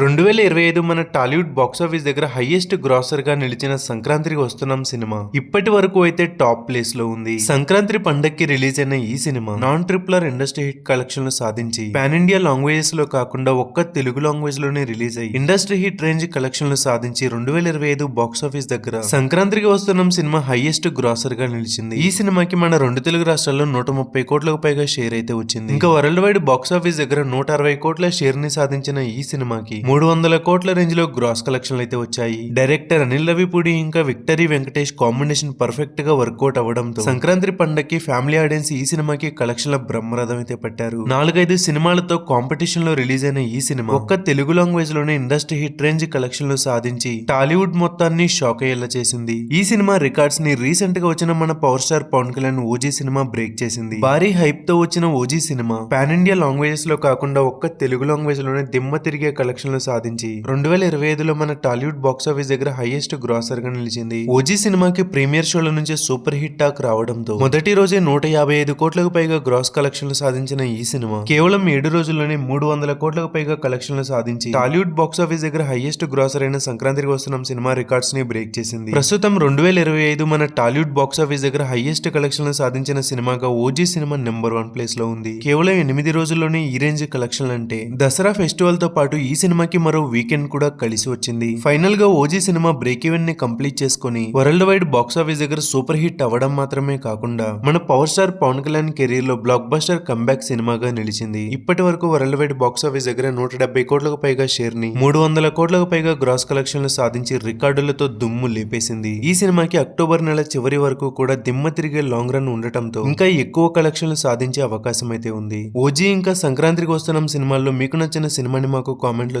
రెండు వేల ఇరవై ఐదు మన టాలీవుడ్ బాక్సాఫీస్ దగ్గర హైయెస్ట్ గ్రాసర్గా నిలిచిన సంక్రాంతికి వస్తున్నాం సినిమా. ఇప్పటి వరకు అయితే టాప్ ప్లేస్లో ఉంది. సంక్రాంతి పండక్కి రిలీజ్ అయిన ఈ cinema non triple R industry hit కలెక్షన్లు సాధించి పాన్ ఇండియా లాంగ్వేజెస్లో కాకుండా ఒక్క తెలుగు లాంగ్వేజ్లోనే రిలీజ్ అయ్యి ఇండస్ట్రీ హిట్ రేంజ్ కలెక్షన్లు సాధించి రెండు వేల ఇరవై ఐదు బాక్సాఫీస్ దగ్గర సంక్రాంతికి వస్తున్నాం సినిమా హైయెస్ట్ గ్రాసర్గా నిలిచింది. ఈ సినిమాకి మన రెండు తెలుగు రాష్ట్రాల్లో నూట ముప్పై కోట్లకు పైగా షేర్ అయితే వచ్చింది. ఇంకా వరల్డ్ వైడ్ బాక్సాఫీస్ దగ్గర నూట అరవై కోట్ల షేర్ని సాధించిన ఈ సినిమాకి మూడు వందల కోట్ల రేంజ్లో గ్రాస్ కలెక్షన్లు అయితే వచ్చాయి. డైరెక్టర్ అనిల్ రవిపూడి ఇంకా విక్టరీ వెంకటేష్ కాంబినేషన్ పర్ఫెక్ట్గా వర్కౌట్ అవడంతో సంక్రాంతి పండగకి ఫ్యామిలీ ఆడియన్స్ ఈ సినిమాకి కలెక్షన్ల బ్రహ్మరథం అయితే పట్టారు. నాలుగైదు సినిమాలతో కాంపిటీషన్లో రిలీజ్ అయిన ఈ సినిమా ఒక్క తెలుగు లాంగ్వేజ్లోనే ఇండస్ట్రీ హిట్ రేంజ్ కలెక్షన్లు సాధించి టాలీవుడ్ మొత్తాన్ని షాక్ అయ్యేలా చేసింది. ఈ సినిమా రికార్డ్స్ని రీసెంట్గా వచ్చిన మన power star Pawan Kalyan OG cinema break చేసింది. భారీ హైప్తో వచ్చిన ఓజీ సినిమా పాన్ ఇండియా లాంగ్వేజెస్లో కాకుండా ఒక్క తెలుగు లాంగ్వేజ్లోనే దిమ్మ తిరిగే కలెక్షన్ కలెక్షన్లు సాధించి రెండు వేల ఇరవై ఐదులో మన టాలీవుడ్ బాక్స్ ఆఫీస్ దగ్గర హైయెస్ట్ గ్రాసర్గా నిలిచింది. ఓజీ సినిమాకి ప్రీమియర్ షోల నుంచి సూపర్ హిట్ టాక్ రావడంతో మొదటి రోజే నూట యాభై ఐదు కోట్లకు పైగా గ్రాస్ కలెక్షన్లు సాధించిన ఈ సినిమా కేవలం ఏడు రోజుల్లోనే మూడు వందల కోట్లకు పైగా కలెక్షన్లు సాధించి టాలీవుడ్ బాక్స్ ఆఫీస్ దగ్గర హైయెస్ట్ గ్రాసర్ అయిన సంక్రాంతికి వస్తున్న సినిమా రికార్డ్స్ని బ్రేక్ చేసింది. ప్రస్తుతం రెండు వేల ఇరవై ఐదు మన టాలీవుడ్ బాక్స్ ఆఫీస్ దగ్గర హైయెస్ట్ కలెక్షన్లు సాధించిన సినిమాగా ఓజీ సినిమా నెంబర్ వన్ ప్లేస్లో ఉంది. కేవలం ఎనిమిది రోజుల్లోనే ఈ రేంజ్ కలెక్షన్లు అంటే దసరా ఫెస్టివల్తో పాటు ఈ సినిమా సినిమాకి మరో వీకెండ్ కూడా కలిసి వచ్చింది. ఫైనల్గా ఓజీ సినిమా బ్రేక్ ఈవెన్ని కంప్లీట్ చేసుకుని వరల్డ్ వైడ్ బాక్స్ ఆఫీస్ దగ్గర సూపర్ హిట్ అవ్వడం మాత్రమే కాకుండా మన పవర్ స్టార్ పవన్ కళ్యాణ్ కెరీర్లో బ్లాక్ బస్టర్ కంబ్యాక్ సినిమాగా నిలిచింది. ఇప్పటి వరకు వరల్డ్ వైడ్ బాక్స్ ఆఫీస్ దగ్గర నూట డెబ్బై కోట్లకు పైగా షేర్ని మూడు వందల కోట్లకు పైగా గ్రాస్ కలెక్షన్లు సాధించి రికార్డులతో దుమ్ము లేపేసింది. ఈ సినిమాకి అక్టోబర్ నెల చివరి వరకు కూడా దిమ్మ తిరిగే లాంగ్ రన్ ఉండటంతో ఇంకా ఎక్కువ కలెక్షన్లు సాధించే అవకాశం అయితే ఉంది. ఓజీ ఇంకా సంక్రాంతికి వస్తున్న సినిమాల్లో మీకు నచ్చిన సినిమాని మాకు కామెంట్లో